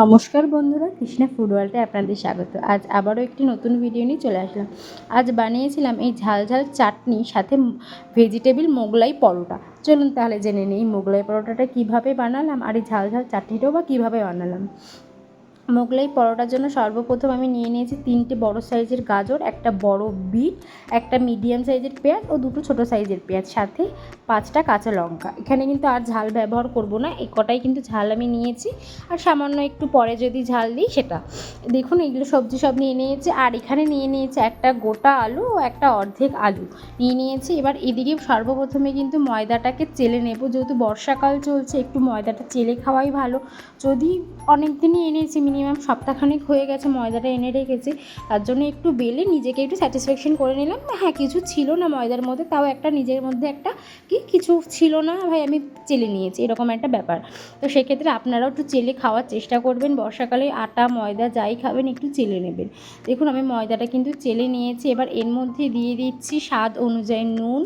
নমস্কার বন্ধুরা, কৃষ্ণা ফুড ওয়ার্ল্ডে আপনাদের স্বাগত। আজ আবারও একটি নতুন ভিডিও নিয়ে চলে আসলাম। আজ বানিয়েছিলাম এই ঝাল ঝাল চাটনি, সাথে ভেজিটেবিল মোগলাই পরোটা। চলুন তাহলে জেনে নিই মোগলাই পরোটাটা কীভাবে বানালাম আর এই ঝাল ঝাল চাটনিটাও বা কীভাবে বানালাম। মোগলাই পরোটার জন্য সর্বপ্রথম আমি নিয়ে নিয়েছি তিনটে বড় সাইজের গাজর, একটা বড় বিট, একটা মিডিয়াম সাইজের পেঁয়াজ ও দুটো ছোট সাইজের পেঁয়াজ, সাথে পাঁচটা কাঁচা লঙ্কা। এখানে কিন্তু আর ঝাল ব্যবহার করব না এই কটাই কিন্তু ঝাল আমি নিয়েছি। আর সামান্য একটু পরে যদি ঝাল দিই সেটা। দেখুন, এগুলো সবজি সব নিয়ে নিয়েছি, আর এখানে নিয়ে নিয়েছি একটা গোটা আলু ও একটা অর্ধেক আলু। নিয়ে নিয়েছি, এবার এদিকে সর্বপ্রথমে কিন্তু ময়দাটাকে চেলে নেব, যেহেতু বর্ষাকাল চলছে, একটু ময়দাটা চেলে খাওয়াই ভালো। যদি অনেক দিনই এনেছি মিনিমাম সপ্তাহখানেক হয়ে গেছে ময়দাটা এনে রেখেছি। তার জন্য একটু বেলে নিজেকে একটু স্যাটিসফ্যাকশন করে নিলাম। হ্যাঁ কিছু ছিল না ময়দার মধ্যে, তাও একটা নিজের মধ্যে একটা কি, কিছু ছিল না, ভাই আমি চেলে নিয়েছি, এরকম একটা ব্যাপার। তো সেক্ষেত্রে আপনারাও একটু চেলে খাওয়ার চেষ্টা করবেন, বর্ষাকালে আটা, ময়দা যাই খাবেন, একটু চেলে নেবেন। দেখুন, আমি ময়দাটা কিন্তু চেলে নিয়েছি। এবার এর মধ্যে দিয়ে দিচ্ছি স্বাদ অনুযায়ী নুন,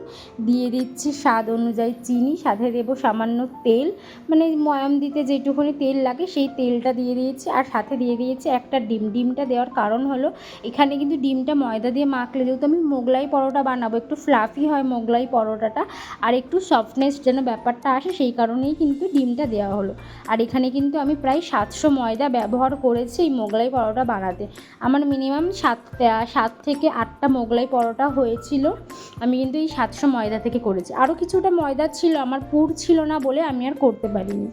দিয়ে দিচ্ছি স্বাদ অনুযায়ী চিনি, সাথে দেবো সামান্য তেল। মানে ময়াম দিতে যেটুকুনি তেল লাগে, সেই তেলটা দিয়ে দিয়েছি। আর সাথে দিয়ে দিয়েছি। একটা ডিম, ডিমটা দেওয়ার কারণ হলো, এখানে কিন্তু ডিমটা ময়দা দিয়ে মাখলে যেহেতু আমি মোগলাই পরোটা বানাবো, একটু ফ্লাফি হয় মোগলাই পরোটাটা আর একটু সফটনেস যেন ব্যাপারটা আসে, সেই কারণেই কিন্তু ডিমটা দেওয়া হলো। আর এখানে কিন্তু আমি প্রায় সাতশো ময়দা ব্যবহার করেছি এই মোগলাই পরোটা বানাতে। আমার মিনিমাম সাত সাত থেকে আটটা মোগলাই পরোটা হয়েছিল, আমি কিন্তু এই সাতশো ময়দা থেকে করেছি। আরও কিছুটা ময়দা ছিল, আমার পুর ছিল না বলে আমি আর করতে পারিনি।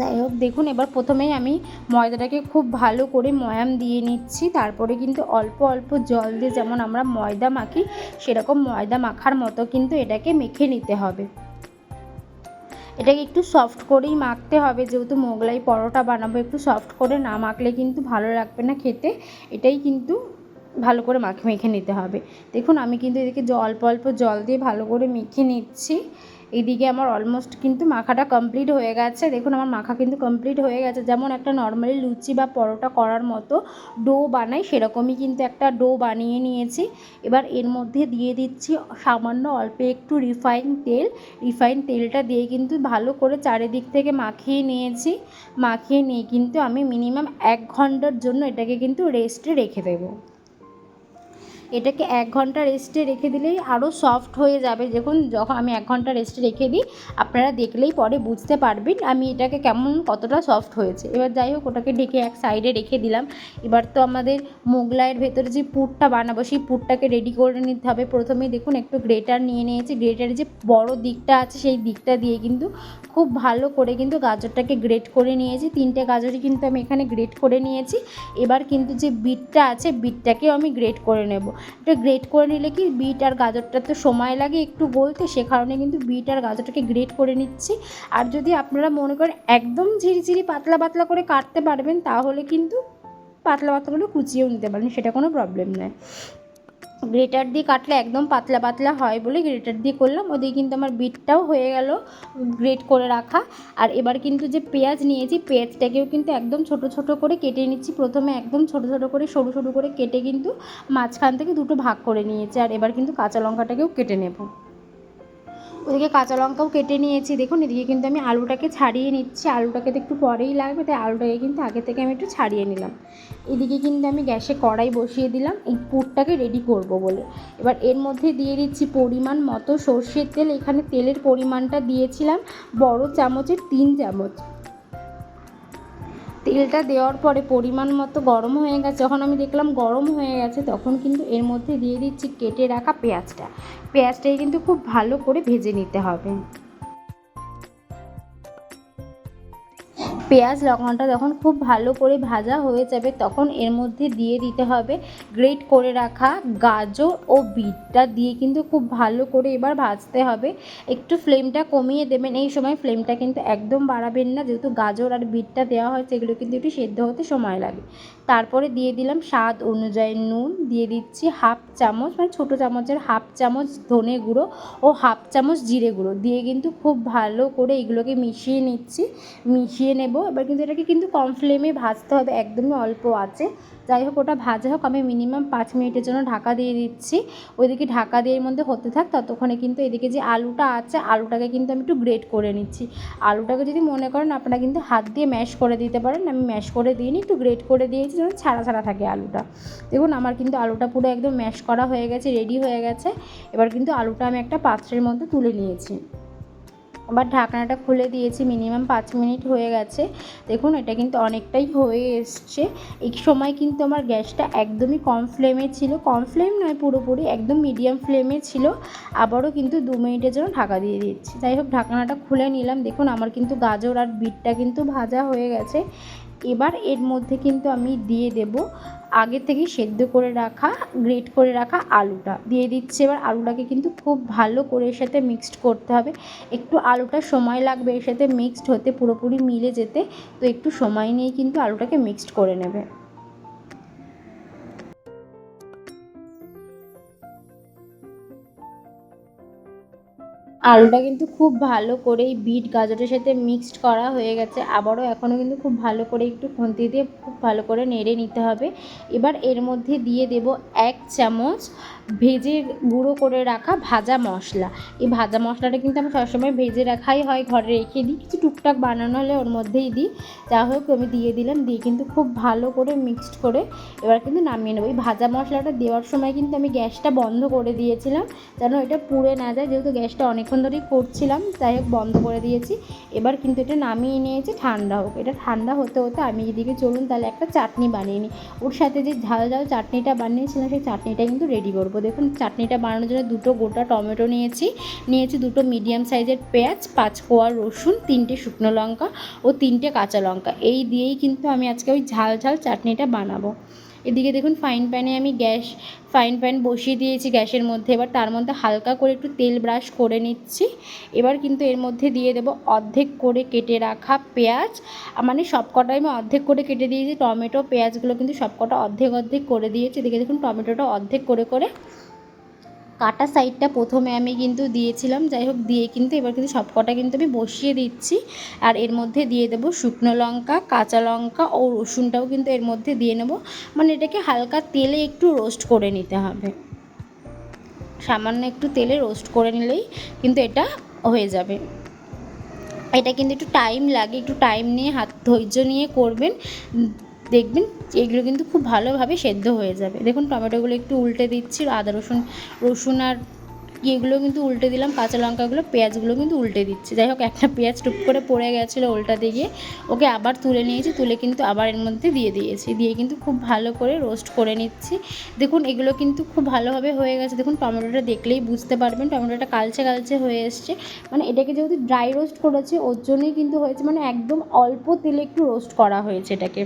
যাই হোক, দেখুন, এবার প্রথমেই আমি ময়দাটাকে খুব ভালো করে ময়াম দিয়ে নিচ্ছি। তারপরে কিন্তু অল্প অল্প জল দিয়ে যেমন আমরা ময়দা মাখি, সেরকম ময়দা মাখার মতো কিন্তু এটাকে মেখে নিতে হবে। এটাকে একটু সফট করেই মাখতে হবে, যেহেতু মোগলাই পরোটা বানাবো, একটু সফট করে না মাখলে কিন্তু ভালো লাগবে না খেতে। এটাই কিন্তু ভালো করে মাখে মেখে নিতে হবে। দেখুন, আমি কিন্তু এদিকে অল্প অল্প জল দিয়ে ভালো করে মেখে নিচ্ছি। এদিকে আমার অলমোস্ট কিন্তু মাখাটা কমপ্লিট হয়ে গেছে। দেখুন, আমার মাখা কিন্তু কমপ্লিট হয়ে গেছে। যেমন একটা নর্মালি লুচি বা পরোটা করার মতো ডো বানাই, সেরকমই কিন্তু একটা ডো বানিয়ে নিয়েছি। এবার এর মধ্যে দিয়ে দিচ্ছি সামান্য অল্প একটু রিফাইন তেল। রিফাইন তেলটা দিয়ে কিন্তু ভালো করে চারিদিক থেকে মাখিয়ে নিয়েছি। মাখিয়ে নিয়ে কিন্তু আমি মিনিমাম এক ঘণ্টার জন্য এটাকে কিন্তু রেস্টে রেখে দেবো। এটাকে এক ঘণ্টা রেস্টে রেখে দিলেই আরও সফট হয়ে যাবে। দেখুন, যখন আমি এক ঘণ্টা রেস্টে রেখে দিই, আপনারা দেখলেই পরে বুঝতে পারবেন আমি এটাকে কেমন কতটা সফট হয়েছে। এবার যাই হোক, ওটাকে ঢেকে এক সাইডে রেখে দিলাম। এবার তো আমাদের মোগলাইয়ের ভেতরে যে পুরটা বানাবো, সেই পুরটাকে রেডি করে নিতে হবে। প্রথমেই দেখুন, একটু গ্রেটার নিয়ে নিয়েছি। গ্রেটারের যে বড় দিকটা আছে, সেই দিকটা দিয়ে কিন্তু খুব ভালো করে কিন্তু গাজরটাকে গ্রেট করে নিয়েছি। তিনটে গাজরই কিন্তু আমি এখানে গ্রেট করে নিয়েছি। এবার কিন্তু যে বিটটা আছে বিটটাকেও আমি গ্রেট করে নেব। এটা গ্রেট করে নিলে কি বিট আর গাজরটা তো সময় লাগে একটু গলতে? সে কারণে কিন্তু বিট আর গাজরটাকে গ্রেট করে নিচ্ছি। আর যদি আপনারা মনে করেন একদম ঝিরিঝিরি পাতলা পাতলা করে কাটতে পারবেন, তাহলে কিন্তু পাতলা পাতলাগুলো কুচিয়েও নিতে পারেন, সেটা কোনো প্রবলেম নয়। গ্রেটার দিয়ে কাটলে একদম পাতলা পাতলা হয় বলে গ্রেটার দিয়ে করলাম। ওদিকে কিন্তু আমার বিটটাও হয়ে গেল গ্রেট করে রাখা। আর এবার কিন্তু যে পেঁয়াজ নিয়েছি, পেঁয়াজটাকেও কিন্তু একদম ছোট ছোট করে কেটে নিচ্ছি। প্রথমে একদম ছোট ছোট করে, সরু সরু করে কেটে কিন্তু মাঝখান থেকে দুটো ভাগ করে নিয়েছি। আর এবার কিন্তু কাঁচা লঙ্কাটাকেও কেটে নেব। ওদিকে কাঁচা লঙ্কাও কেটে নিয়েছি। দেখুন, এদিকে কিন্তু আমি আলুটাকে ছাড়িয়ে নিচ্ছি। আলুটাকে তো একটু পরেই লাগবে, তাই আলুটাকে কিন্তু আগে থেকে আমি একটু ছাড়িয়ে নিলাম। এদিকে কিন্তু আমি গ্যাসে কড়াই বসিয়ে দিলাম। এই পুরটাকে রেডি করব বলে। এবার এর মধ্যে দিয়ে দিচ্ছি পরিমাণ মতো সর্ষের তেল। এখানে তেলের পরিমাণটা দিয়েছিলাম বড় চামচের তিন চামচ। তেলটা দেওয়ার পরে পরিমাণ মতো গরম হয়ে গেছে। যখন আমি দেখলাম গরম হয়ে গেছে, তখন কিন্তু এর মধ্যে দিয়ে দিচ্ছি কেটে রাখা পেঁয়াজটা। পেঁয়াজটাকে কিন্তু খুব ভালো করে ভেজে নিতে হবে। পেঁয়াজ লঙ্কাটা যখন খুব ভালো করে ভাজা হয়ে যাবে, তখন এর মধ্যে দিয়ে দিতে হবে গ্রেট করে রাখা গাজর ও বিটটা দিয়ে কিন্তু খুব ভালো করে এবার ভাজতে হবে। একটু ফ্লেমটা কমিয়ে দেবেন। এই সময় ফ্লেমটা কিন্তু একদম বাড়াবেন না। যেহেতু গাজর আর বিটটা দেওয়া হয়, সেগুলো কিন্তু একটু সেদ্ধ হতে সময় লাগে। তারপরে দিয়ে দিলাম স্বাদ অনুযায়ী নুন, দিয়ে দিচ্ছি হাফ চামচ মানে ছোটো চামচের হাফ চামচ ধনে গুঁড়ো ও হাফ চামচ জিরে গুঁড়ো। দিয়ে কিন্তু খুব ভালো করে এগুলোকে মিশিয়ে নিচ্ছি, মিশিয়ে নেব। এবার কিন্তু এটাকে কিন্তু কম ফ্লেমে ভাজতে হবে, একদমই অল্প আছে। যাই হোক, ওটা ভাজা হোক, আমি মিনিমাম পাঁচ মিনিটের জন্য ঢাকা দিয়ে দিচ্ছি। ওইদিকে ঢাকা দিয়ে মধ্যে হতে থাক, ততক্ষণে কিন্তু এদিকে যে আলুটা আছে, আলুটাকে কিন্তু আমি একটু গ্রেট করে নিচ্ছি। আলুটাকে যদি মনে করেন, আপনারা কিন্তু হাত দিয়ে ম্যাশ করে দিতে পারেন। আমি ম্যাশ করে দিইনি, একটু গ্রেট করে দিয়েছি যেন ছাড়া ছাড়া থাকে আলুটা। দেখুন, আমার কিন্তু আলুটা পুরো একদম ম্যাশ করা হয়ে গেছে রেডি হয়ে গেছে। এবার কিন্তু আলুটা আমি একটা পাত্রের মধ্যে তুলে নিয়েছি। আবার ঢাকনাটা খুলে দিয়েছি মিনিমাম পাঁচ মিনিট হয়ে গেছে। দেখুন, এটা কিন্তু অনেকটাই হয়ে এসছে। এই সময় কিন্তু আমার গ্যাসটা একদমই কম ফ্লেমে ছিল। কম ফ্লেম নয়, পুরোপুরি একদম মিডিয়াম ফ্লেমে ছিল। আবারও কিন্তু দু মিনিটের জন্য ঢাকা দিয়ে দিচ্ছি। যাই হোক, ঢাকনাটা খুলে নিলাম। দেখুন, আমার কিন্তু গাজর আর বিটটা কিন্তু ভাজা হয়ে গেছে। এবার এর মধ্যে কিন্তু আমি দিয়ে দেব আগে থেকে সেদ্ধ করে রাখা গ্রেট করে রাখা আলুটা। দিয়ে দিচ্ছে এবার আলুটাকে কিন্তু খুব ভালো করে এর সাথে মিক্সড করতে হবে। একটু আলুটা সময় লাগবে এর সাথে মিক্সড হতে, পুরোপুরি মিলে যেতে। তো একটু সময় নিয়ে কিন্তু আলুটাকে মিক্সড করে নেবে। আলুটা কিন্তু খুব ভালো করেই বিট গাজরের সাথে মিক্সড করা হয়ে গেছে। আবারও এখনও কিন্তু খুব ভালো করে একটু খুন্তি দিয়ে খুব ভালো করে নেড়ে নিতে হবে। এবার এর মধ্যে দিয়ে দেব এক চামচ ভেজে গুঁড়ো করে রাখা ভাজা মশলা। এই ভাজা মশলাটা কিন্তু আমি সবসময় ভেজে রাখাই হয়, ঘরে রেখে দিই। কিছু টুকটাক বানানো হলে ওর মধ্যেই দিই। যা হোক আমি দিয়ে দিলাম, দিয়ে কিন্তু খুব ভালো করে মিক্সড করে এবার কিন্তু নামিয়ে নেব। এই ভাজা মশলাটা দেওয়ার সময় কিন্তু আমি গ্যাসটা বন্ধ করে দিয়েছিলাম, যেন এটা পুড়ে না যায়। যেহেতু গ্যাসটা অনেকক্ষণ ধরেই করছিলাম, যাই হোক বন্ধ করে দিয়েছি। এবার কিন্তু এটা নামিয়ে নিয়েছি, ঠান্ডা হোক। এটা ঠান্ডা হতে হতে আমি এদিকে চলুন, তাহলে একটা চাটনি বানিয়ে নিই। ওর সাথে যে ঝাল ঝাল চাটনিটা বানিয়েছিলাম, সেই চাটনিটা কিন্তু রেডি করব। দেখুন, চাটনিটা বানানোর জন্য দুটো গোটা টমেটো নিয়েছি। নিয়েছি দুটো মিডিয়াম সাইজের পেঁয়াজ, পাঁচ কোয়া রসুন, তিনটে শুকনো লঙ্কা ও তিনটে কাঁচা লঙ্কা। এই দিয়েই কিন্তু আমি আজকে ওই ঝাল ঝাল চাটনিটা বানাবো। এদিকে দেখুন ফাইন প্যানে আমি গ্যাস ফাইন প্যান বসিয়ে দিয়েছি গ্যাসের মধ্যে। এবার তার মধ্যে হালকা করে একটু তেল ব্রাশ করে নিচ্ছি। এবার কিন্তু এর মধ্যে দিয়ে দেবো অর্ধেক করে কেটে রাখা পেঁয়াজ। মানে সবকটাই আমি অর্ধেক করে কেটে দিয়েছি। টমেটো, পেঁয়াজগুলো কিন্তু সবকটা অর্ধেক অর্ধেক করে দিয়েছি। দেখে দেখুন টমেটোটা অর্ধেক করে করে কাটা সাইডটা প্রথমে আমি কিন্তু দিয়েছিলাম, যাই হোক দিয়ে কিন্তু এবার কিন্তু সবকটা কিন্তু আমি বসিয়ে দিচ্ছি। আর এর মধ্যে দিয়ে দেবো শুকনো লঙ্কা, কাঁচা লঙ্কা ও রসুনটাও কিন্তু এর মধ্যে দিয়ে নেব। মানে এটাকে হালকা তেলে একটু রোস্ট করে নিতে হবে। সামান্য একটু তেলে রোস্ট করে নিলেই কিন্তু এটা হয়ে যাবে। এটা কিন্তু একটু টাইম লাগে, একটু টাইম নিয়ে হাত ধৈর্য নিয়ে করবেন। দেখবেন এগুলো কিন্তু খুব ভালোভাবে সেদ্ধ হয়ে যাবে। দেখুন টমেটোগুলো একটু উল্টে দিচ্ছি, আদা, রসুন রসুন আর ইয়েগুলো কিন্তু উল্টে দিলাম, কাঁচা লঙ্কাগুলো, পেঁয়াজগুলো কিন্তু উল্টে দিচ্ছি। যাই হোক, একটা পেঁয়াজ টুক করে পড়ে গেছিল উল্টাতে গিয়ে ওকে আবার তুলে নিয়েছি, তুলে কিন্তু আবার এর মধ্যে দিয়ে দিয়েছি। দিয়ে কিন্তু খুব ভালো করে রোস্ট করে নিচ্ছি। দেখুন এগুলো কিন্তু খুব ভালোভাবে হয়ে গেছে। দেখুন টমেটোটা দেখলেই বুঝতে পারবেন, টমেটোটা কালচে কালচে হয়ে এসছে। মানে এটাকে যেহেতু ড্রাই রোস্ট করেছে, ওর জন্যই কিন্তু হয়েছে মানে একদম অল্প তেলে একটু রোস্ট করা হয়েছে এটাকে।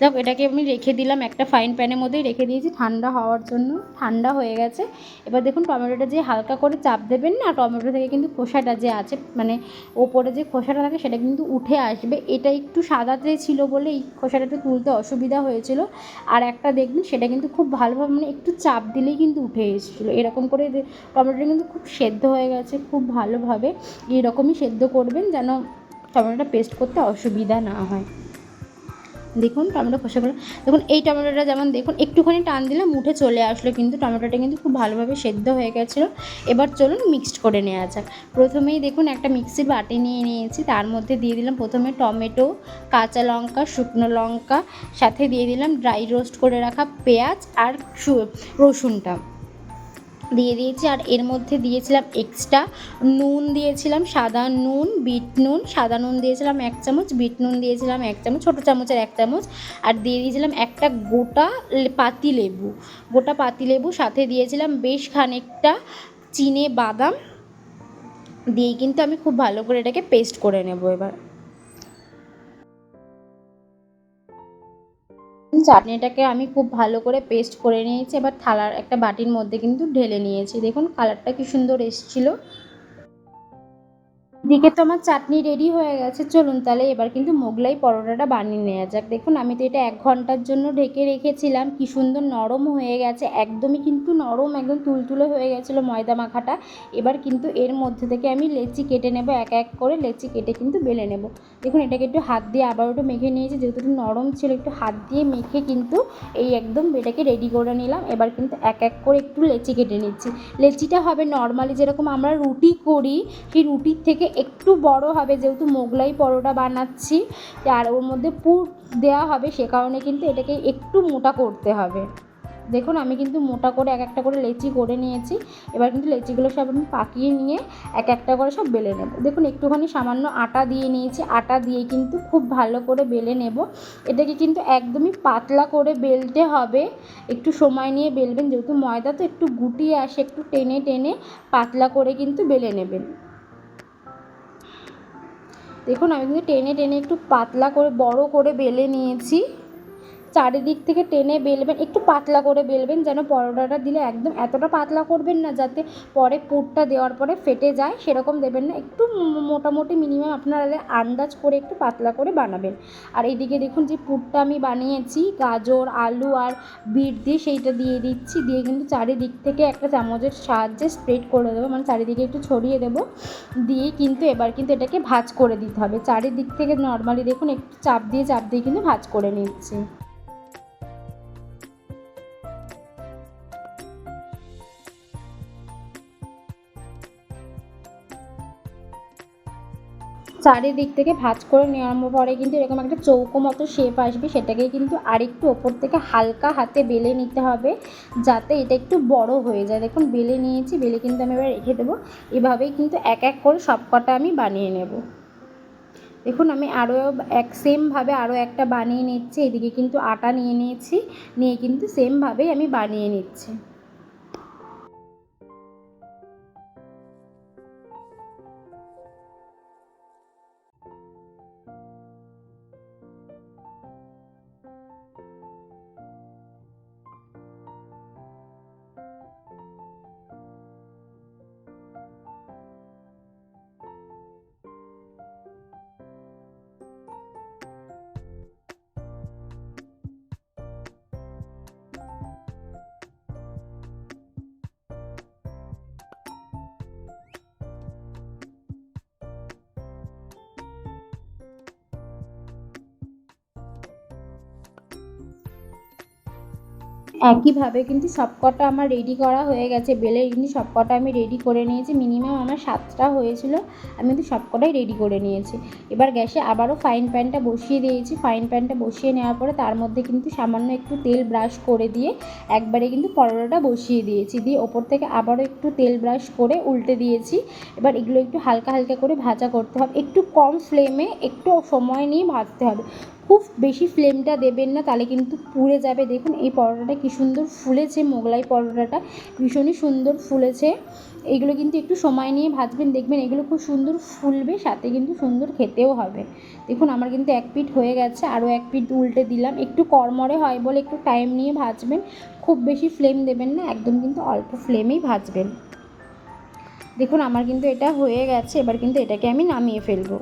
যাক এটাকে আমি রেখে দিলাম একটা ফাইন প্যানের মধ্যেই রেখে দিয়েছি, ঠান্ডা হওয়ার জন্য। ঠান্ডা হয়ে গেছে। এবার দেখুন, টমেটোটা যে হালকা করে চাপ দেবেন না, টমেটো থেকে কিন্তু খোসাটা যে আছে মানে ওপরে যে খোসাটা থাকে, সেটা কিন্তু উঠে আসবে। এটা একটু সাদাতে ছিল বলে এই খোসাটাতে তুলতে অসুবিধা হয়েছিল। আর একটা দেখবেন, সেটা কিন্তু খুব ভালোভাবে মানে একটু চাপ দিলেই কিন্তু উঠে এসেছিল। এরকম করে টমেটোটা কিন্তু খুব সেদ্ধ হয়ে গেছে, খুব ভালোভাবে। এরকমই সেদ্ধ করবেন যেন টমেটোটা পেস্ট করতে অসুবিধা না হয়। দেখুন টমেটো খোসাগুলো দেখুন, এই টমেটোটা যেমন দেখুন, একটুখানি টান দিলাম উঠে চলে আসলো, কিন্তু টমেটোটা কিন্তু খুব ভালোভাবে সেদ্ধ হয়ে গেছিল। এবার চলুন মিক্সড করে নেওয়া যাক। প্রথমেই দেখুন, একটা মিক্সির বাটি নিয়ে নিয়েছি। তার মধ্যে দিয়ে দিলাম প্রথমে টমেটো, কাঁচা লঙ্কা, শুকনো লঙ্কা, সাথে দিয়ে দিলাম ড্রাই রোস্ট করে রাখা পেঁয়াজ আর রসুনটা। দিয়ে দিয়েছি আর এর মধ্যে দিয়েছিলাম এক্সট্রা নুন দিয়েছিলাম, সাদা নুন, বিট নুন, সাদা নুন দিয়েছিলাম এক চামচ, বিট নুন দিয়েছিলাম এক চামচ, ছোটো চামচের এক চামচ আর দিয়ে দিয়েছিলাম একটা গোটা পাতি লেবু। গোটা পাতি লেবু, সাথে দিয়েছিলাম বেশ খানিকটা চিনে বাদাম। দিয়ে কিন্তু আমি খুব ভালো করে এটাকে পেস্ট করে নেব এবার। চাটনিটাকে আমি খুব ভালো করে পেস্ট করে নিয়েছি, এবার থালার একটা বাটির মধ্যে কিন্তু ঢেলে নিয়েছি। দেখুন কালারটা কি সুন্দর এসেছিল। দিকে তো আমার চাটনি রেডি হয়ে গেছে। চলুন তাহলে এবার কিন্তু মোগলাই পরোটাটা বানিয়ে নেওয়া যাক। দেখুন, আমি তো এটা এক ঘণ্টার জন্য ঢেকে রেখেছিলাম। কি সুন্দর নরম হয়ে গেছে। একদমই কিন্তু নরম, একদম তুলতুলে হয়ে গেছিল ময়দা মাখাটা। এবার কিন্তু এর মধ্যে থেকে আমি লেচি কেটে নেব, এক এক করে লেচি কেটে কিন্তু বেলে নেব। দেখুন, এটাকে একটু হাত দিয়ে আবার একটু মেখে নিয়েছি। যেহেতু একটু নরম ছিল, একটু হাত দিয়ে মেখে কিন্তু এই একদম এটাকে রেডি করে নিলাম। এবার কিন্তু এক এক করে একটু লেচি কেটে নিচ্ছি। লেচিটা হবে নর্মালি যেরকম আমরা রুটি করি, সেই রুটির থেকে একটু বড় হবে, যেহেতু মোগলাই পরোটা বানাচ্ছি, আর ওর মধ্যে পুর দেওয়া হবে, সে কারণে কিন্তু এটাকে একটু মোটা করতে হবে। দেখুন, আমি কিন্তু মোটা করে এক একটা করে লেচি করে নিয়েছি। এবার কিন্তু লেচিগুলো সব আমি পাকিয়ে নিয়ে এক একটা করে সব বেলে নেব। দেখুন, একটুখানি সামান্য আটা দিয়ে নিয়েছি। আটা দিয়ে কিন্তু খুব ভালো করে বেলে নেব। এটাকে কিন্তু একদমই পাতলা করে বেলতে হবে। একটু সময় নিয়ে বেলবেন, যেহেতু ময়দা তো একটু গুটিয়ে আসে, একটু টেনে টেনে পাতলা করে কিন্তু বেলে নেবেন। দেখুন আমি কিন্তু টেনে টেনে একটু পাতলা করে বড় করে বেলে নিয়েছি। চারিদিক থেকে টেনে বেলবেন, একটু পাতলা করে বেলবেন যেন পরোটাটা দিলে একদম এতটা পাতলা করবেন না যাতে পরে পুরটা দেওয়ার পরে ফেটে যায়, সেরকম দেবেন না। একটু মোটামুটি মিনিমাম আপনারা আন্দাজ করে একটু পাতলা করে বানাবেন। আর এইদিকে দেখুন যে পুরটা আমি বানিয়েছি, গাজর, আলু আর বিট দিয়ে সেইটা দিয়ে দিচ্ছি, দিয়ে কিন্তু চারিদিক থেকে একটা চামচের সাহায্যে স্প্রেড করে দেবো মানে চারিদিকে একটু ছড়িয়ে দেবো। দিয়ে কিন্তু এবার কিন্তু এটাকে ভাজ করে দিতে হবে। চারিদিক থেকে নর্মালি দেখুন একটু চাপ দিয়ে চাপ দিয়ে কিন্তু ভাজ করে নিচ্ছি। চারিদিক থেকে ভাজ করে নেওয়ার পরে কিন্তু এরকম একটা চৌকো মতো শেপ আসবে, সেটাকে কিন্তু আরেকটু ওপর থেকে হালকা হাতে বেলে নিতে হবে, যাতে এটা একটু বড় হয়ে যায়। দেখুন, বেলে নিয়েছি, বেলে কিন্তু আমি এবার রেখে দেবো। এভাবেই কিন্তু এক এক করে সব কটা আমি বানিয়ে নেব। দেখুন, আমি আরও এক সেমভাবে আরও একটা বানিয়ে নিচ্ছি। এদিকে কিন্তু আটা নিয়ে নিয়েছি, নিয়ে কিন্তু সেমভাবেই আমি বানিয়ে নিচ্ছি। একইভাবে কিন্তু সবকটা আমার রেডি করা হয়ে গেছে। বেলে কিন্তু সবকটা আমি রেডি করে নিয়েছি। মিনিমাম আমার সাতটা হয়েছিল। আমি কিন্তু সবকটাই রেডি করে নিয়েছি। এবার গ্যাসে আবারও ফাইন প্যানটা বসিয়ে দিয়েছি। ফাইন প্যানটা বসিয়ে নেওয়ার পরে তার মধ্যে কিন্তু সামান্য একটু তেল ব্রাশ করে দিয়ে একবারে কিন্তু পরোটাটা বসিয়ে দিয়েছি। দিয়ে ওপর থেকে আবারও একটু তেল ব্রাশ করে উল্টে দিয়েছি। এবার এগুলো একটু হালকা হালকা করে ভাজা করতে হবে। একটু কম ফ্লেমে একটু সময় নিয়ে ভাজতে হবে। খুব বেশি ফ্লেমটা দেবেন না, তাহলে কিন্তু পুড়ে যাবে। দেখুন, এই পরোটাটা কী সুন্দর ফুলেছে, মোগলাই পরোটাটা। ভীষণই সুন্দর ফুলেছে। এগুলো কিন্তু একটু সময় নিয়ে ভাজবেন, দেখবেন এগুলো খুব সুন্দর ফুলবে, সাথে কিন্তু সুন্দর খেতেও হবে। দেখুন, আমার কিন্তু এক পিঠ হয়ে গেছে, আরও এক পিঠ উল্টে দিলাম। একটু কড়মড়ে হয় বলে একটু টাইম নিয়ে ভাজবেন। খুব বেশি ফ্লেম দেবেন না, একদম কিন্তু অল্প ফ্লেমেই ভাজবেন। দেখুন, আমার কিন্তু এটা হয়ে গেছে, এবার কিন্তু এটাকে আমি নামিয়ে ফেলব।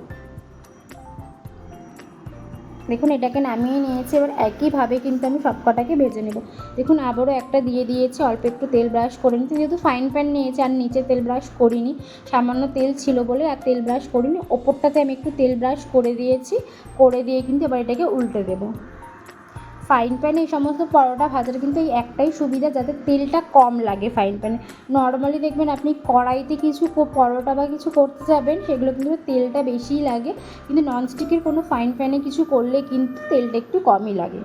দেখুন, এটাকে নামিয়ে নিয়েছি, এবার একইভাবে কিন্তু আমি সব কটাকে ভেজে নেব। দেখুন, আবারও একটা দিয়ে দিয়েছি, অল্প একটু তেল ব্রাশ করে নিচ্ছি যেহেতু ফাইন প্যান নিয়েছি আর নিচে তেল ব্রাশ করিনি, সামান্য তেল ছিল বলে আর তেল ব্রাশ করিনি, ওপরটাতে আমি একটু তেল ব্রাশ করে দিয়েছি, করে দিয়ে কিন্তু এবার এটাকে উল্টে দেবো। ফ্রাইং প্যানে এই সমস্ত পরোটা ভাজার কিন্তু এই একটাই সুবিধা যাতে তেলটা কম লাগে ফাইন প্যানে নর্মালি দেখবেন আপনি কড়াইতে কিছু পরোটা বা কিছু করতে যাবেন, সেগুলো কিন্তু তেলটা বেশিই লাগে। কিন্তু ননস্টিকের কোনো ফাইন প্যানে কিছু করলে কিন্তু তেলটা একটু কমই লাগে।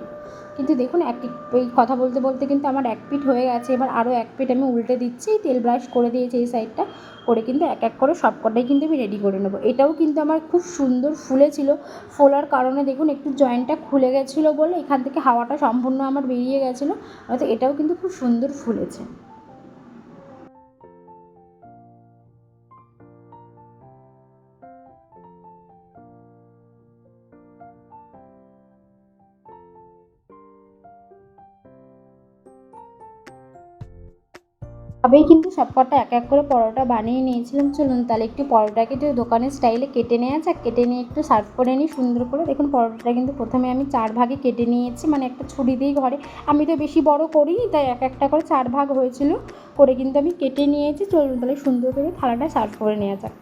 কিন্তু দেখুন, এক ওই কথা বলতে বলতে কিন্তু আমার এক পিঠ হয়ে গেছে। এবার আরও এক পিঠ আমি উল্টে দিচ্ছি তেল ব্রাশ করে দিয়েছি এই সাইডটা, করে কিন্তু এক এক করে সব কটাই কিন্তু আমি রেডি করে নেব। এটাও কিন্তু আমার খুব সুন্দর ফুলেছিল। ফোলার কারণে দেখুন, একটু জয়েন্টটা খুলে গেছিল বলে এখান থেকে হাওয়াটা সম্পূর্ণ আমার বেরিয়ে গেছিল। হয়তো এটাও কিন্তু খুব সুন্দর ফুলেছে। তবেই কিন্তু সবকটা এক এক করে পরোটা বানিয়ে নিয়েছিলাম। চলুন তাহলে একটু পরোটাকে একটু দোকানের স্টাইলে কেটে নেওয়া যাক। কেটে নিয়ে একটু সার্ভ করে নিই সুন্দর করে। দেখুন, পরোটাটা কিন্তু প্রথমে আমি চার ভাগে কেটে নিয়েছি মানে একটা ছুরি দিয়ে ঘরে। আমি তো বেশি বড় করি তাই এক একটা করে চার ভাগ হয়েছিল। করে কিন্তু আমি কেটে নিয়েছি। চলুন তাহলে সুন্দর করে থালাটা সার্ভ করে নেওয়া যাক।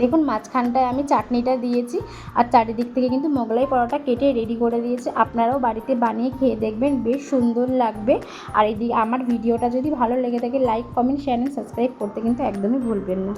দেখুন, মাঝখানটায় আমি চাটনিটা দিয়েছি আর চারিদিক থেকে কিন্তু মোগলাই পরোটা কেটে রেডি করে দিয়েছি। আপনারাও বাড়িতে বানিয়ে খেয়ে দেখবেন, বেশ সুন্দর লাগবে। আর এদিকে আমার ভিডিওটা যদি ভালো লেগে থাকে like comment share and subscribe করতে কিন্তু একদমই ভুলবেন না।